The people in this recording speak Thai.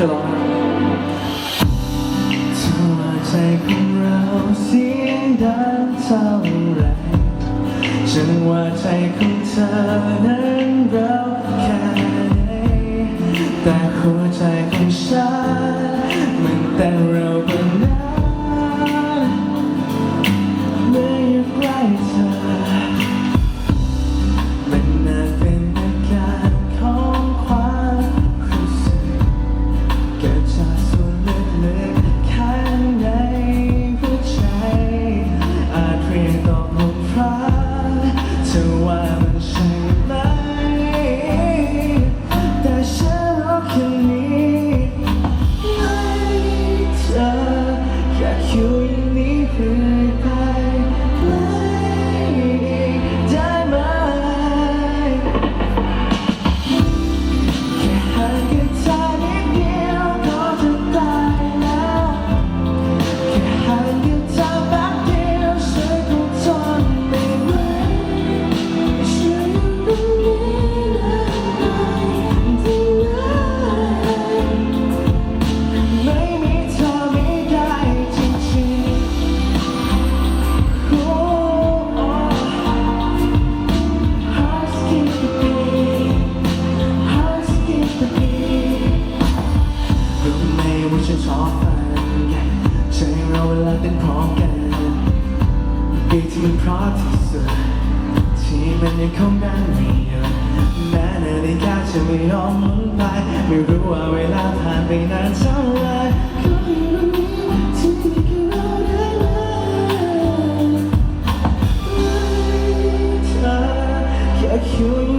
จะร้องใจของเราเสียงดังเท่าไรจันว่าใจของเธอนั้นเราแค่ไหนแต่หัวใจของฉันมันแต่ เกิดจากส่วนลึกๆข้างในหัวใจอาจเรียกตอบลมฟ้าเธอว่ามันใช่ไหม แต่ฉันรักแค่นี้ให้เธออยากอยู่อย่าง เนพร้อมกันดีที่มันเพราะที่สุดที่มันยังคงนั่งไม่หยุดแม้นาฬิกาจะไม่ยอมหมุนไป ไม่รู้ว่าเวลาผ่านไปนานเท่าไรก็ยังรู้ที่ไม่เคยรอได้เลยเธอแค่คิด